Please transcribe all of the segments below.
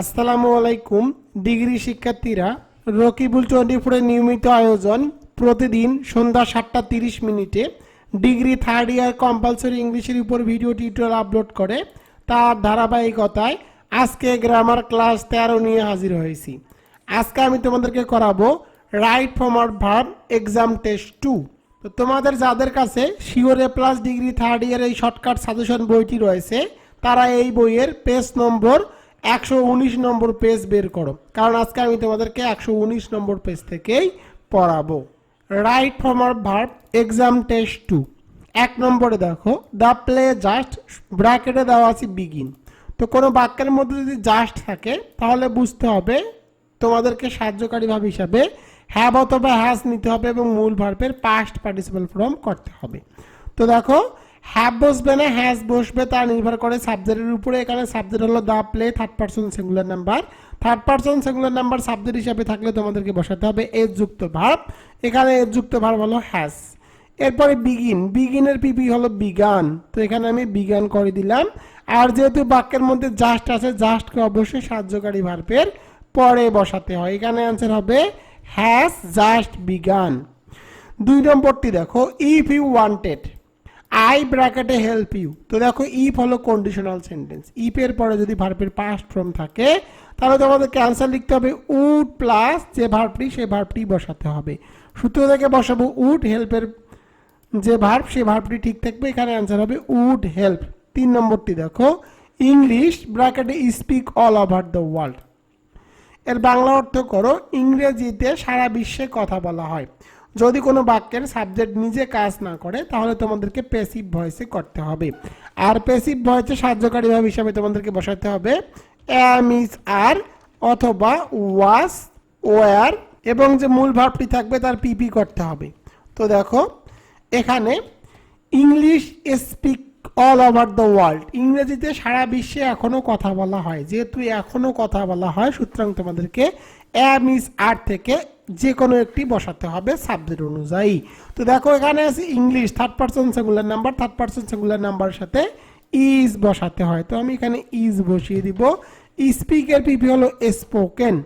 আসসালামু আলাইকুম, ডিগ্রি শিক্ষার্থীরা, রকিবুল ফোরের নিয়মিত আয়োজন প্রতিদিন সন্ধ্যা সাতটা তিরিশ মিনিটে ডিগ্রি থার্ড ইয়ার কম্পালসরি ইংলিশের উপর ভিডিও টিউটোরিয়াল আপলোড করে তার ধারাবাহিকতায় আজকে গ্রামার ক্লাস তেরো নিয়ে হাজির হয়েছি। আজকে আমি তোমাদেরকে করাবো right form of verb exam test two তো তোমাদের যাদের কাছে শিওরে প্লাস ডিগ্রি থার্ড ইয়ার এই শর্টকাট সাজেশন বইটি রয়েছে, তারা এই বইয়ের পেজ নম্বর একশো উনিশ নম্বর পেজ বের করো। কারণ আজকে আমি তোমাদেরকে একশো উনিশ নম্বর পেজ থেকেই পড়াবো। রাইট ফ্রম আর ভার্ব এক্সাম টেস্ট টু এক নম্বরে দেখো দ্য প্লে জাস্ট ব্র্যাকেটে দেওয়া আছে বিগিন তো কোনো বাক্যের মধ্যে যদি জাস্ট থাকে, তাহলে বুঝতে হবে তোমাদেরকে সাহায্যকারী ভাব হিসাবে হ্যাভ অথবা হ্যাজ নিতে হবে এবং মূল ভার্বের পাস্ট পার্টিসিপাল ফর্ম করতে হবে। তো দেখো হ্যাভ বসবে না হ্যাজ বসবে, তা নির্ভর করে সাবজেক্টের উপরে। এখানে সাবজেক্ট হলো the play third person singular number third person singular number subject হিসাবে থাকলে তোমাদেরকে বসাতে হবে এজ যুক্ত ভার্ব এখানে এজ যুক্ত ভার্ব হলো হ্যাজ এরপরে বিগিন বিগিনের পিপি হলো বিগান তো এখানে আমি বিগান করে দিলাম। আর যেহেতু বাক্যের মধ্যে জাস্ট আছে জাস্টকে অবশ্যই সাহায্যকারী ভার্বের পরে বসাতে হয়। এখানে অ্যান্সার হবে হ্যাজ জাস্ট বিগান দুই নম্বরটি দেখো ইফ ইউ ওয়ান্টেড আই ব্র্যাকেটে হেল্প ইউ তো দেখো ইফ হলো কন্ডিশনাল সেন্টেন্স ইফের পরে যদি ভার্বের পাস্ট ফর্ম থাকে, তাহলে তোমাদের ক্যান্সার লিখতে হবে উড প্লাস যে ভার্বটি সেই ভার্বটি বসাতে হবে। সূত্র থেকে বসাবো উড হেল্পের যে ভার্ব সেই ভার্বটি ঠিক থাকবে, এখানে অ্যান্সার হবে উড হেল্প তিন নম্বরটি দেখো ইংলিশ ব্র্যাকেটে speak all over the world এর বাংলা অর্থ করো, ইংরেজিতে সারা বিশ্বে কথা বলা হয়। যদি কোনো বাক্যের সাবজেক্ট নিজে কাজ না করে, তাহলে তোমাদেরকে প্যাসিভ ভয়েসে করতে হবে। আর প্যাসিভ ভয়েসে সাহায্যকারী ভাব হিসাবে তোমাদেরকে বসাতে হবে অ্যাম ইজ আর অথবা ওয়াস ওয়ার এবং যে মূল ভাবটি থাকবে তার পিপি করতে হবে। তো দেখো, এখানে English speak all over the world ইংরেজিতে সারা বিশ্বে এখনও কথা বলা হয়। যেহেতু এখনও কথা বলা হয়, সুতরাং তোমাদেরকে অ্যাম ইজ আর থেকে যে কোনো একটি বসাতে হবে সাবজেক্ট অনুযায়ী। তো দেখো, এখানে আছে English third person singular number third person singular নাম্বারের সাথে ইজ বসাতে হয়। তো আমি এখানে ইজ বসিয়ে দিব। স্পিকের পিপি হলো স্পোকেন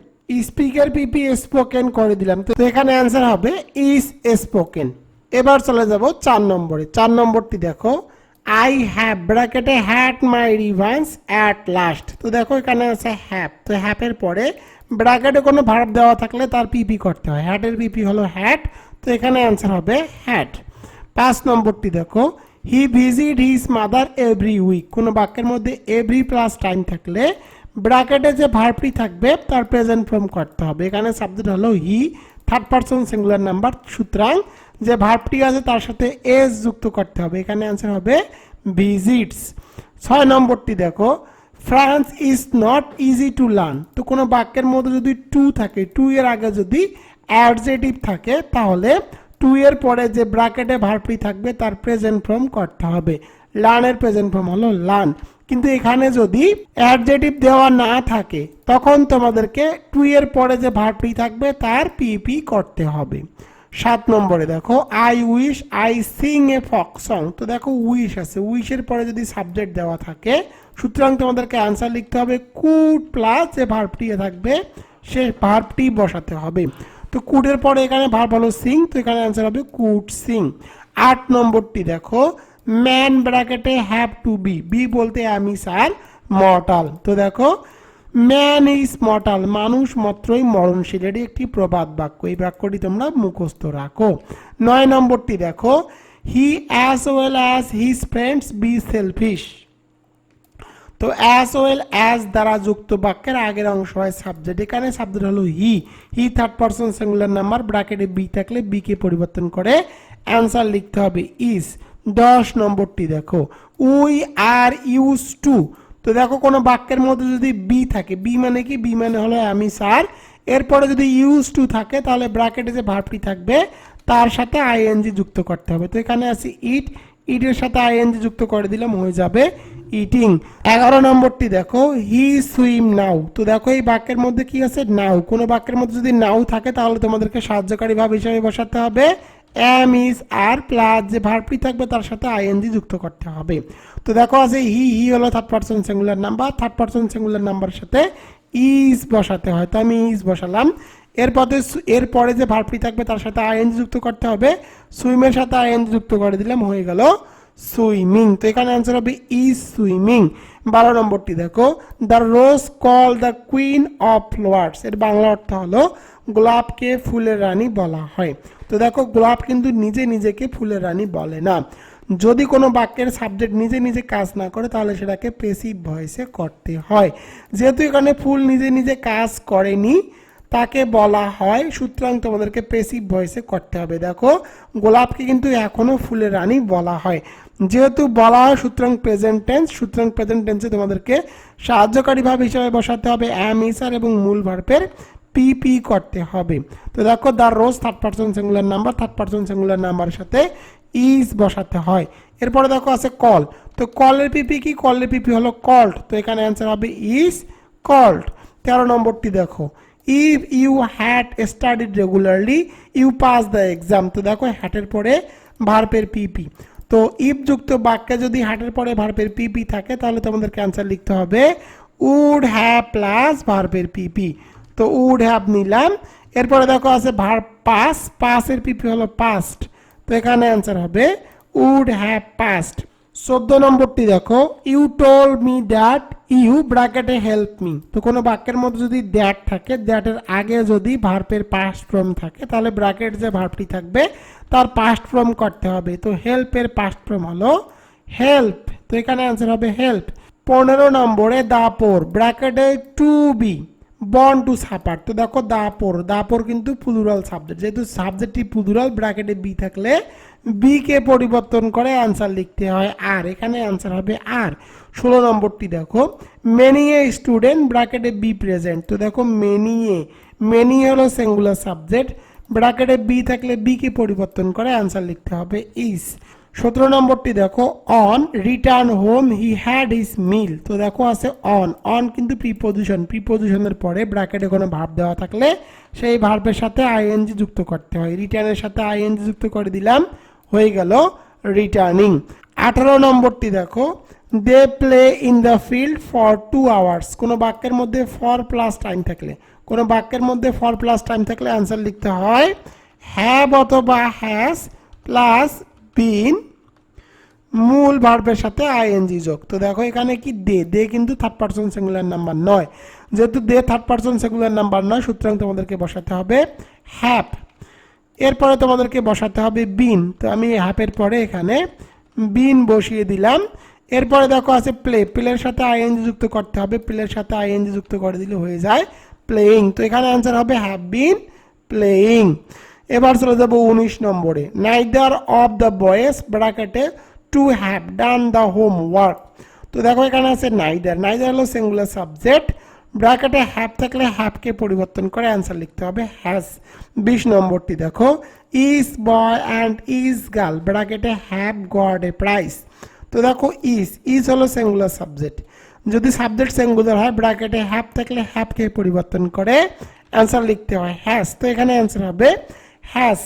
স্পিকের পিপি স্পোকেন করে দিলাম। তো এখানে অ্যান্সার হবে ইজ স্পোকেন এবার চলে যাব চার নম্বরে। চার নম্বরটি দেখো আই হ্যাভ ব্র্যাকেটে had my revenge at last তো দেখো, এখানে আছে হ্যাপ তো হ্যাপের পরে ব্র্যাকেটে কোনো ভার্ব দেওয়া থাকলে তার পিপি করতে হয়। হ্যাটের পিপি হলো হ্যাট তো এখানে অ্যান্সার হবে হ্যাট পাঁচ নম্বরটি দেখো। He visit his mother every week কোনো বাক্যের মধ্যে এভরি প্লাস টাইম থাকলে ব্র্যাকেটে যে ভার্বটি থাকবে, তার প্রেজেন্ট ফর্ম করতে হবে। এখানে সাবজেক্ট হলো he third person singular number সুতরাং যে ভার্বটি আছে, তার সাথে এস যুক্ত করতে হবে। এখানে অ্যান্সার হবে ভিজিটস ছয় নম্বরটি দেখো। French is not easy to learn তো কোনো বাক্যের মধ্যে যদি টু থাকে টু এর আগে যদি অ্যাডজেটিভ থাকে, তাহলে টু এর পরে যে ব্র্যাকেটে ভার্বটি থাকবে, তার প্রেজেন্ট ফর্ম করতে হবে। লার্নের প্রেজেন্ট ফর্ম হলো লার্ন কিন্তু এখানে যদি অ্যাডজেটিভ দেওয়া না থাকে, তখন তোমাদেরকে টু এর পরে যে ভার্বটি থাকবে, তার পিপি করতে হবে। সাত নম্বরে দেখো I wish I sing a folk song তো দেখো উইশ আছে। উইশের পরে যদি সাবজেক্ট দেওয়া থাকে, সুতরাং তোমাদেরকে অ্যান্সার লিখতে হবে কুড প্লাস যে ভার্বটি থাকবে, সে ভার্বটি বসাতে হবে। তো কুডের পরে এখানে ভার্ব হলো সিং তো এখানে অ্যান্সার হবে কুড সিং আট নম্বরটি দেখো ম্যান ব্র্যাকেটে হ্যাভ টু বি বি বলতে আমি স্যার মর্টাল তো দেখো ম্যান ইজ মর্টাল মানুষ মাত্রই মরণশীল। এটি একটি প্রবাদ বাক্য। এই বাক্যটি তোমরা মুখস্থ রাখো। নয় নম্বরটি দেখো। He as well as his friends be selfish তো অ্যাজ ওয়েল অ্যাজ দ্বারা যুক্ত বাক্যের আগের অংশ হয় সাবজেক্ট এখানে সাবজেক্ট হলো he he third person singular number ব্র্যাকেটে বি থাকলে বি কে পরিবর্তন করে অ্যান্সার লিখতে হবে। ইজ দশ নম্বরটি দেখো। উই আর ইউজ টু তো দেখো কোনো বাক্যের মধ্যে যদি বি থাকে বি মানে কি? বি মানে হলো আমি স্যার এরপরে যদি ইউজ টু থাকে, তাহলে ব্র্যাকেটে যে ভার্বটি থাকবে, তার সাথে আইএনজি যুক্ত করতে হবে। তো এখানে আছে ইট, ইটের সাথে আইএনজি যুক্ত করে দিলাম, হয়ে যাবে ইটিং। এগারো নম্বরটি দেখো, হি সুইম নাও। তো দেখো এই বাক্যের মধ্যে কি আছে? নাও। কোনো বাক্যের মধ্যে যদি নাও থাকে, তাহলে তোমাদেরকে সাহায্যকারী ভাব হিসাবে বসাতে হবে। এম ইজ আর প্লাস যে ভার্বটি থাকবে তার সাথে আইএনজি যুক্ত করতে হবে। তো দেখো আছে হি হি হলো third person singular number third person singular নাম্বারের সাথে ইজ বসাতে হয়। তো আমি ইজ বসালাম। এরপরে এরপরে যে ভার্বটি থাকবে তার সাথে আইএনজি যুক্ত করতে হবে। সুইমের সাথে আইএনজি যুক্ত করে দিলাম, হয়ে গেল সুইমিং তো এখানে অ্যান্সার হবে ইজ সুইমিং বারো নম্বরটি দেখো। The rose call the queen of flowers এর বাংলা অর্থ হলো গোলাপকে ফুলের রানী বলা হয়। তো দেখো, গোলাপ কিন্তু নিজে নিজেকে ফুলের রানী বলে না। যদি কোনো বাক্যের সাবজেক্ট নিজে নিজে কাজ না করে, তাহলে সেটাকে পেসিভ ভয়েসে করতে হয়। যেহেতু এখানে ফুল নিজে নিজে কাজ করেনি, তাকে বলা হয়, সুতরাং তোমাদেরকে পেসিভ ভয়েসে করতে হবে। দেখো, গোলাপকে কিন্তু এখনও ফুলের রানী বলা হয়। যেহেতু বলা হয়, সুতরাং প্রেজেন্ট টেন্স সুতরাং প্রেজেন্ট টেন্সে তোমাদেরকে সাহায্যকারী ভাব হিসাবে বসাতে হবে অ্যাম ইসার এবং মূল ভার্বের পি পি করতে হবে। তো দেখো the rose third person singular number third person singular নাম্বারের সাথে ইজ বসাতে হয়। এরপরে দেখো আছে কল তো কলের পিপি কি? কলের পিপি হলো কল্ড তো এখানে অ্যান্সার হবে ইজ কল্ড তেরো নম্বরটি দেখো। If you had studied regularly you pass the exam তো দেখো হ্যাটের পরে ভার্পের পিপি তো ইফ যুক্ত বাক্যে যদি হ্যাটের পরে ভার্পের পিপি থাকে, তাহলে তোমাদেরকে অ্যান্সার লিখতে হবে উড হ্যাভ প্লাস ভার্পের পিপি তো উড হ্যাভ নিলাম। এরপরে দেখো আছে ভার পাস পাসের পিপি হলো পাস্ট তো এখানে অ্যান্সার হবে উড হ্যাভ পাস্ট চোদ্দ নম্বরটি দেখো you told me that you ব্র্যাকেটে হেল্প মি তো কোনো বাক্যের মধ্যে যদি দ্যাট থাকে দ্যাটের আগে যদি ভার্পের পাস্ট ফর্ম থাকে, তাহলে ব্র্যাকেট যে ভার্পটি থাকবে, তার পাস্ট ফর্ম করতে হবে। তো হেল্পের পাস্ট ফর্ম হলো হেল্প তো এখানে অ্যান্সার হবে হেল্প পনেরো নম্বরে দাপর ব্র্যাকেটে to be born to supper তো দেখো দাপর দাপর কিন্তু প্লুরাল সাবজেক্ট যেহেতু সাবজেক্টটি প্লুরাল ব্র্যাকেটে বি থাকলে বি কে পরিবর্তন করে অ্যান্সার লিখতে হয় আর এখানে অ্যান্সার হবে আর ষোলো নম্বরটি দেখো। মেনি এ স্টুডেন্ট ব্র্যাকেটে বি প্রেজেন্ট তো দেখো মেনি এ মেনি হলো সিঙ্গুলার সাবজেক্ট ব্র্যাকেটে বি থাকলে বি কে পরিবর্তন করে অ্যান্সার লিখতে হবে ইস সতেরো নম্বরটি দেখো on return home he had his meal তো দেখো আছে অন অন কিন্তু প্রিপোজিশন প্রিপোজিশনের পরে ব্র্যাকেটে কোনো ভাব দেওয়া থাকলে সেই ভার্বের সাথে আইএনজি যুক্ত করতে হয়। রিটার্নের সাথে আইএনজি যুক্ত করে দিলাম, হয়ে গেল রিটার্নিং আঠারো নম্বরটি দেখো they play in the field for two hours কোনো বাক্যের মধ্যে ফর প্লাস টাইম থাকলে, কোনো বাক্যের মধ্যে ফর প্লাস টাইম থাকলে অ্যান্সার লিখতে হয় হ্যাভ অথবা হ্যাজ প্লাস বিন মূল ভার্বের সাথে আইএনজি যোগ। তো দেখো এখানে কি দে দে কিন্তু থার্ড পার্সন সিঙ্গুলার নাম্বার নয়। যেহেতু they third person singular number নয়, সুতরাং তোমাদেরকে বসাতে হবে হ্যাপ। এরপরে তোমাদেরকে বসাতে হবে বিন। তো আমি হ্যাপের পরে এখানে বিন বসিয়ে দিলাম। এরপরে দেখো আছে প্লে, প্লের সাথে আইএনজি যুক্ত করতে হবে। প্লের সাথে আইএনজি যুক্ত করে দিলে হয়ে যায় প্লেয়িং তো এখানে অ্যান্সার হবে হ্যাভ বিন প্লেয়িং এবার চলে যাব উনিশ নম্বরে। Neither of the boys ব্রাকেটে to have done the homework তো দেখো এখানে আছে নাইদার নাইদার হলো সিঙ্গুলার সাবজেক্ট ব্র্যাকেটে হ্যাভ থাকলে হ্যাভকে পরিবর্তন করে অ্যান্সার লিখতে হবে হ্যাজ বিশ নম্বরটি দেখো। Each boy and each girl ব্র্যাকেটে হ্যাভ গড এ প্রাইস তো দেখো ইজ ইজ হলো সিঙ্গুলার সাবজেক্ট যদি সাবজেক্ট সিঙ্গুলার হয় ব্র্যাকেটে হ্যাভ থাকলে হ্যাভকে পরিবর্তন করে অ্যান্সার লিখতে হয় হ্যাজ তো এখানে অ্যান্সার হবে হ্যাজ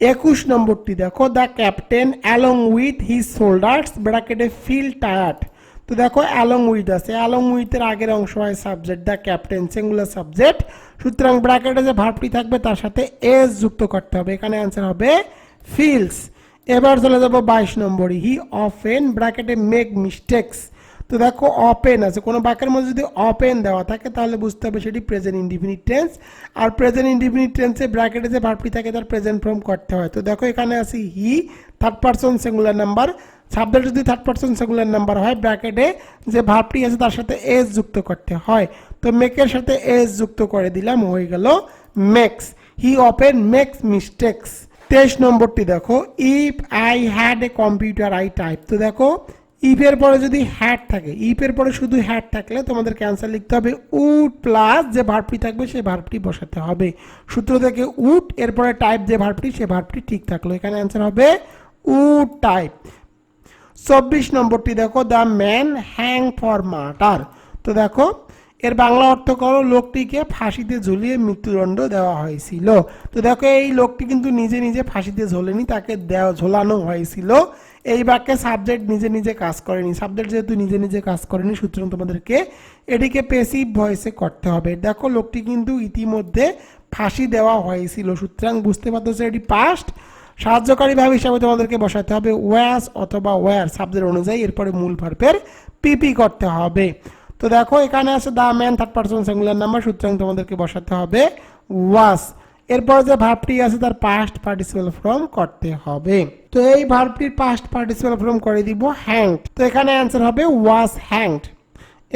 একুশ নম্বরটি দেখো the captain along with his soldiers ব্র্যাকেটে ফিল টায়ার্ড তো দেখো অ্যালং উইথ আছে অ্যালং উইথের আগের অংশ হয় subject the captain singular subject সুতরাং ব্র্যাকেটে যে ভার্বটি থাকবে, তার সাথে এস যুক্ত করতে হবে। এখানে অ্যান্সার হবে ফিলস এবার চলে যাব বাইশ নম্বরে হি অফেন ব্র্যাকেটে মেক মিস্টেক্স তো দেখো অপেন আছে। কোনো বাক্যের মধ্যে যদি অপেন দেওয়া থাকে, তাহলে বুঝতে হবে সেটি প্রেজেন্ট ইনডিফিনিট টেন্স আর প্রেজেন্ট ইনডিফিনিট টেন্সে ব্র্যাকেটে যে ভার্বটি থাকে, তার প্রেজেন্ট ফর্ম করতে হয়। তো দেখো, এখানে আছে he third person singular number subject যদি থার্ড পার্সন সিঙ্গুলার নাম্বার হয় ব্র্যাকেটে যে ভার্বটি আছে, তার সাথে এস যুক্ত করতে হয়। তো মেকের সাথে এস যুক্ত করে দিলাম, হয়ে গেল makes he often makes mistakes তেইশ নম্বরটি দেখো if I had a computer I type তো দেখো ইফের পরে যদি হ্যাড থাকে, ইফের পরে শুধু হ্যাড থাকলে তোমাদের ক্যান্সার লিখতে হবে উড প্লাস যে ভার্বটি থাকবে সেই ভার্বটি বসাতে হবে। সূত্র থেকে উড এরপরে টাইপ যে ভার্বটি সে ভার্বটি ঠিক থাকল। এখানে অ্যান্সার হবে উড টাইপ চব্বিশ নম্বরটি দেখো the man hang for murder তো দেখো, এর বাংলা অর্থ করো, লোকটিকে ফাঁসিতে ঝুলিয়ে মৃত্যুদণ্ড দেওয়া হয়েছিল। তো দেখো, এই লোকটি কিন্তু নিজে নিজে ফাঁসিতে ঝোলেনি, তাকে দেওয়া ঝোলানো হয়েছিল। এই বাক্যে সাবজেক্ট নিজে নিজে কাজ করেনি। সাবজেক্ট যেহেতু নিজে নিজে কাজ করেনি, সুতরাং তোমাদেরকে এটিকে পেসিভ ভয়েসে করতে হবে। দেখো, লোকটি কিন্তু ইতিমধ্যে ফাঁসি দেওয়া হয়েছিল। সুতরাং বুঝতে পারতেছো এটি পাস্ট সাহায্যকারী ভাব হিসাবে তোমাদেরকে বসাতে হবে ওয়াস অথবা ওয়ার সাবজেক্ট অনুযায়ী। এরপরে মূল ভার্বের পিপি করতে হবে। তো দেখো, এখানে আছে the man third person singular number সুতরাং তোমাদেরকে বসাতে হবে ওয়াস এরপর যে ভার্বটি আছে তার পাস্ট পার্টিসিপাল ফর্ম করতে হবে। তো এই ভার্বটির পাস্ট পার্টিসিপাল ফর্ম করে দিব হ্যাংড তো এখানে অ্যান্সার হবে ওয়াস হ্যাংড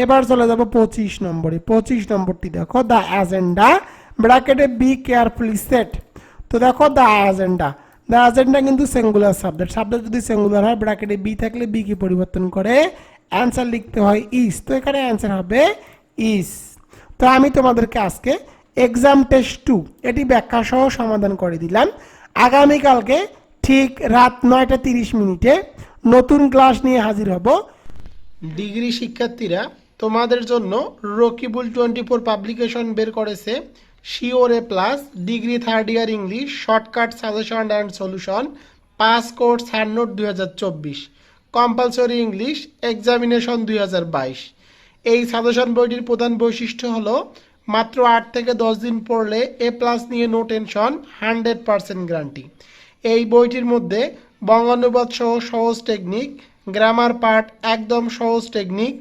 এবার চলে যাব পঁচিশ নম্বরে। পঁচিশ নম্বরটি দেখো দ্য অ্যাজেন্ডা ব্র্যাকেটে বি কেয়ারফুলি সেট তো দেখো দ্য অ্যাজেন্ডা দ্য অ্যাজেন্ডা কিন্তু সিঙ্গুলার সাবজেক্ট সাবজেক্ট যদি সিঙ্গুলার হয় ব্র্যাকেটে বি থাকলে বি কি পরিবর্তন করে? অ্যান্সার লিখতে হয় ইস তো এখানে অ্যান্সার হবে ইস তো আমি তোমাদেরকে আজকে এক্সাম টেস্ট টু এটি ব্যাখ্যা সহ সমাধান করে দিলাম। আগামীকালকে ঠিক রাত নয়টা তিরিশ মিনিটে নতুন ক্লাস নিয়ে হাজির হব। ডিগ্রি শিক্ষার্থীরা, তোমাদের জন্য রকিবুল টোয়েন্টি ফোর পাবলিকেশন বের করেছে sure A plus, degree third year English, shortcut suggestion and solution, pass course hand note দুই হাজার চব্বিশ, কম্পালসরি ইংলিশ, এক্সামিনেশন দুই হাজার বাইশ। এই সাজেশন বইটির প্রধান বৈশিষ্ট্য হলো মাত্র আট থেকে দশ দিন পড়লে এ প্লাস নিয়ে no tension, hundred percent guarantee. এই বইটির মধ্যে বঙ্গানুবাদ সহ সহজ টেকনিক, গ্রামার পার্ট একদম সহজ technique,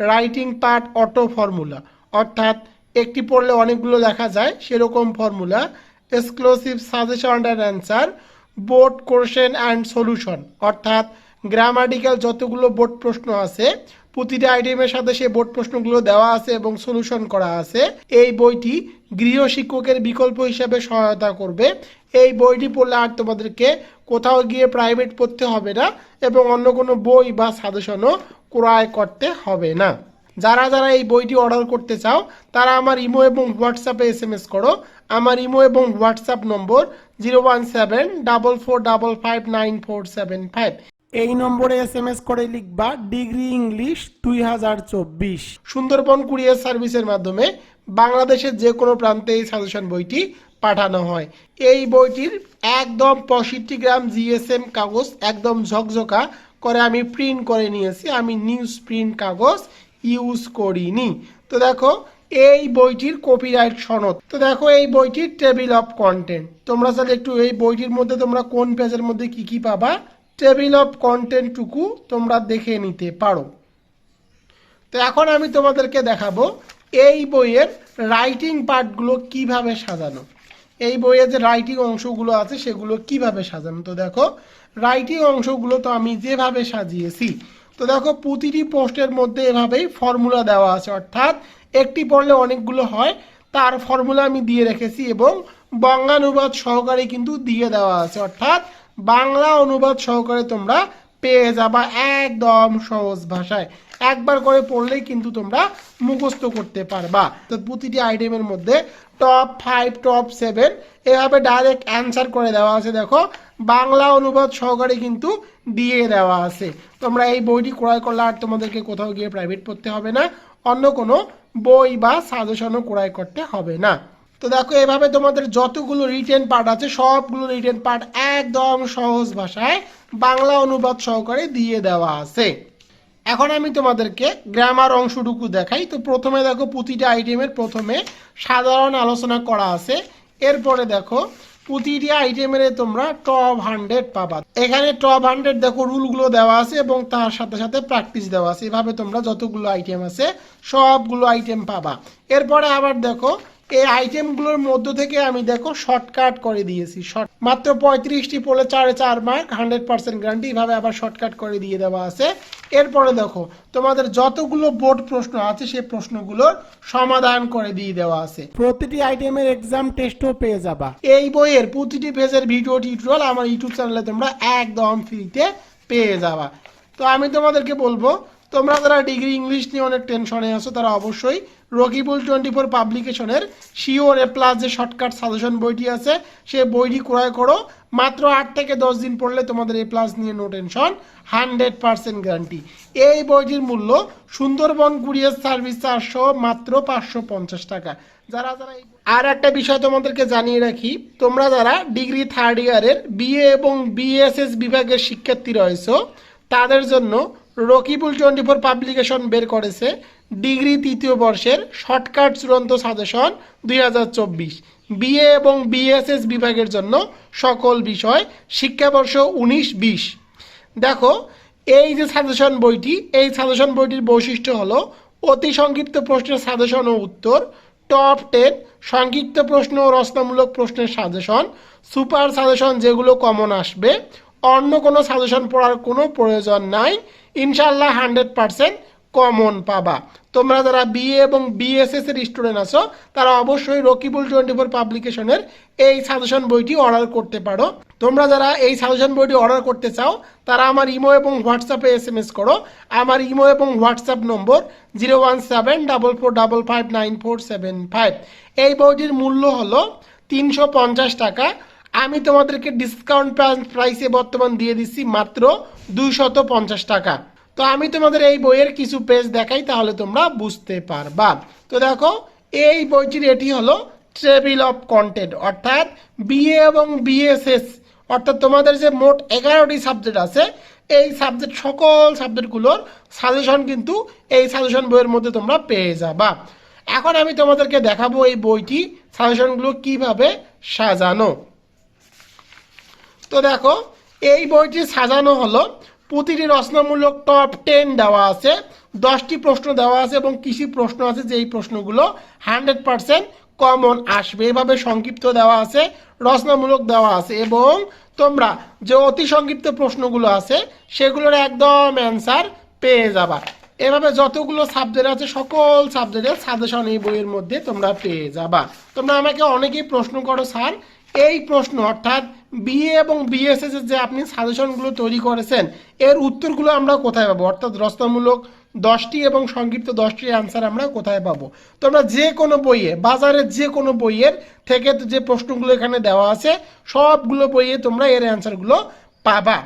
writing part auto formula. অর্থাৎ একটি পড়লে অনেকগুলো লেখা যায় সেরকম formula exclusive suggestion and answer board question and solution অর্থাৎ গ্রামাটিক্যাল যতগুলো বোর্ড প্রশ্ন আছে প্রতিটা আইটেমের সাথে সেই বোর্ড প্রশ্নগুলো দেওয়া আছে এবং সলিউশন করা আছে। এই বইটি গৃহ শিক্ষকের বিকল্প হিসাবে সহায়তা করবে। এই বইটি পড়লে আর তোমাদেরকে কোথাও গিয়ে প্রাইভেট পড়তে হবে না এবং অন্য কোনো বই বা সাজেশনও ক্রয় করতে হবে না। যারা যারা এই বইটি অর্ডার করতে চাও, তারা আমার ইমো এবং হোয়াটসঅ্যাপে এস এম এস করো। আমার ইমো এবং WhatsApp number zero one seven double four double five nine four seven five. এই নম্বরে এস এম এস করে লিখবা ডিগ্রি ইংলিশ দুই হাজার চব্বিশ। সুন্দরবন কুরিয়ার সার্ভিসের মাধ্যমে বাংলাদেশের যে কোনো প্রান্তে এই সাজেশন বইটি পাঠানো হয়। এই বইটির একদম পঁয়ষট্টি গ্রাম জিএসএম কাগজ একদম ঝকঝকা করে আমি প্রিন্ট করে নিয়েছি। আমি নিউজ প্রিন্ট কাগজ ইউজ করিনি। তো দেখো, এই বইটির কপিরাইট সনদ। তো দেখো, এই বইটির টেবিল অফ কন্টেন্ট তোমরা চাইলে একটু এই বইটির মধ্যে তোমরা কোন পেজের মধ্যে কি কি পাবা? টেবিল অফ কন্টেন্টটুকু তোমরা দেখে নিতে পারো। তো এখন আমি তোমাদেরকে দেখাবো এই বইয়ের রাইটিং পার্টগুলো কীভাবে সাজানো। এই বইয়ের যে রাইটিং অংশগুলো আছে সেগুলো কীভাবে সাজানো। তো দেখো রাইটিং অংশগুলো তো আমি যেভাবে সাজিয়েছি, তো দেখো প্রতিটি পোস্টের মধ্যে এভাবেই ফর্মুলা দেওয়া আছে। অর্থাৎ একটি পড়লে অনেকগুলো হয়, তার ফর্মুলা আমি দিয়ে রেখেছি এবং বঙ্গানুবাদ সহকারে কিন্তু দিয়ে দেওয়া আছে। অর্থাৎ বাংলা অনুবাদ সহকারে তোমরা পেয়ে যাবা একদম সহজ ভাষায়। একবার করে পড়লেই কিন্তু তোমরা মুখস্থ করতে পারবা। তো প্রতিটি আইটেমের মধ্যে টপ ফাইভ টপ সেভেন এভাবে ডাইরেক্ট অ্যান্সার করে দেওয়া আছে। দেখো, বাংলা অনুবাদ সহকারে কিন্তু দিয়ে দেওয়া আছে। তোমরা এই বইটি ক্রয় করলে আর তোমাদেরকে কোথাও গিয়ে প্রাইভেট পড়তে হবে না। অন্য কোনো বই বা সাজেশনও ক্রয় করতে হবে না। তো দেখো, এভাবে তোমাদের যতগুলো রিটেন পার্ট আছে, সবগুলো রিটেন পার্ট একদম সহজ ভাষায় বাংলা অনুবাদ সহকারে দিয়ে দেওয়া আছে। এখন আমি তোমাদেরকে গ্রামার অংশটুকু দেখাই। তো প্রথমে দেখো, প্রতিটা আইটেমের প্রথমে সাধারণ আলোচনা করা আছে। এরপরে দেখো, প্রতিটি আইটেমের তোমরা টপ হান্ড্রেড পাবা। এখানে টপ হান্ড্রেড দেখো রুলগুলো দেওয়া আছে এবং তার সাথে সাথে প্র্যাকটিস দেওয়া আছে। এভাবে তোমরা যতগুলো আইটেম আছে, সবগুলো আইটেম পাবা। এরপরে আবার দেখো এই আইটেমগুলোর মধ্য থেকে আমি দেখো শর্টকাট করে দিয়েছি। শর্ট মাত্র পঁয়ত্রিশটি পড়লে চারে চার মার্ক হান্ড্রেড পার্সেন্ট গ্যারান্টি এইভাবে আবার শর্টকাট করে দিয়ে দেওয়া আছে। এরপরে দেখো তোমাদের যতগুলো বোর্ড প্রশ্ন আছে সেই প্রশ্নগুলোর সমাধান করে দিয়ে দেওয়া আছে। প্রতিটি আইটেমের এক্সাম টেস্টও পেয়ে যাবা। এই বইয়ের প্রতিটি পেজের ভিডিও টিউটোরিয়াল আমার ইউটিউব চ্যানেলে তোমরা একদম ফ্রিতে পেয়ে যাবা। তো আমি তোমাদেরকে বলব তোমরা যারা ডিগ্রি ইংলিশ নিয়ে অনেক টেনশনে আছো, তারা অবশ্যই রকিবুল টোয়েন্টি ফোর পাবলিকেশনের শিওর এ প্লাস যে শর্টকাট সাজেশন বইটি আছে, সে বইটি ক্রয় করো। মাত্র আট থেকে দশ দিন পড়লে তোমাদের এ প্লাস নিয়ে no tension hundred percent guarantee এই বইটির মূল্য সুন্দরবন কুরিয়ার সার্ভিস চারশো মাত্র পাঁচশো পঞ্চাশ টাকা। যারা যারা আর একটা বিষয় তোমাদেরকে জানিয়ে রাখি, তোমরা যারা ডিগ্রি থার্ড ইয়ারের বিএ এবং বিএসএস বিভাগের শিক্ষার্থী রয়েছো, তাদের জন্য রকিবুল টোয়েন্টি ফোর পাবলিকেশন বের করেছে ডিগ্রি তৃতীয় বর্ষের শর্টকাট চূড়ান্ত সাজেশন দুই হাজার চব্বিশ। বিএ এবং বিএসএস বিভাগের জন্য সকল বিষয় শিক্ষাবর্ষ উনিশ বিশ। দেখো, এই যে সাজেশন বইটি, এই সাজেশন বইটির বৈশিষ্ট্য হলো অতি সংক্ষিপ্ত প্রশ্নের সাজেশন ও উত্তর, টপ টেন সংক্ষিপ্ত প্রশ্ন ও রচনামূলক প্রশ্নের সাজেশন, সুপার সাজেশন যেগুলো কমন আসবে, অন্য কোনো সাজেশন পড়ার কোনো প্রয়োজন নাই ইনশাল্লাহ হান্ড্রেড পারসেন্ট কমন পাবা। তোমরা যারা বিএ এবং বিএসএস এর স্টুডেন্ট আছো, তারা অবশ্যই রকিবুল টোয়েন্টি ফোর পাবলিকেশনের এই সাজেশন বইটি অর্ডার করতে পারো। তোমরা যারা এই সাজেশন বইটি অর্ডার করতে চাও, তারা আমার ইমো এবং হোয়াটসঅ্যাপে এস এম এস করো। আমার ইমো এবং WhatsApp number zero one seven double four double five nine four seven five এই বইটির মূল্য হলো তিনশো পঞ্চাশ টাকা আমি তোমাদেরকে ডিসকাউন্ট প্রাইসে বর্তমান দিয়ে দিচ্ছি মাত্র দুইশত পঞ্চাশ টাকা। তো আমি তোমাদের এই বইয়ের কিছু পেজ দেখাই, তাহলে তোমরা বুঝতে পারবা। তো দেখো, এই বইটির এটি হলো টেবিল অফ কন্টেন্ট অর্থাৎ বিএ এবং বিএসএস, অর্থাৎ তোমাদের যে মোট এগারোটি সাবজেক্ট আছে, এই সাবজেক্ট সকল সাবজেক্টগুলোর সাজেশন কিন্তু এই সাজেশন বইয়ের মধ্যে তোমরা পেয়ে যাবা। এখন আমি তোমাদেরকে দেখাবো এই বইটি সাজেশনগুলো কীভাবে সাজানো। তো দেখো, এই বইটি সাজানো হলো। প্রতিটি রচনামূলক টপ টেন দেওয়া আছে, দশটি প্রশ্ন দেওয়া আছে এবং কৃষি প্রশ্ন আছে যে এই প্রশ্নগুলো হান্ড্রেড পার্সেন্ট কমন আসবে। এভাবে সংক্ষিপ্ত দেওয়া আছে, রচনামূলক দেওয়া আছে এবং তোমরা যে অতি সংক্ষিপ্ত প্রশ্নগুলো আছে, সেগুলোর একদম অ্যান্সার পেয়ে যাবা। এভাবে যতগুলো সাবজেক্ট আছে, সকল সাবজেক্টের সাজেশন এই বইয়ের মধ্যে তোমরা পেয়ে যাবা। তোমরা আমাকে অনেকেই প্রশ্ন করো, স্যার। এই প্রশ্ন, অর্থাৎ বিএ এবং বিএসএস যে আপনি সাজেশনগুলো তৈরি করেছেন, এর উত্তরগুলো আমরা কোথায় পাবো? অর্থাৎ রচনামূলক দশটি এবং সংক্ষিপ্ত দশটি অ্যান্সার আমরা কোথায় পাবো? তোমরা যে কোনো বইয়ে, বাজারের যে কোনো বইয়ের থেকে যে প্রশ্নগুলো এখানে দেওয়া আছে, সবগুলো বইয়ে তোমরা এর অ্যান্সারগুলো পাবা।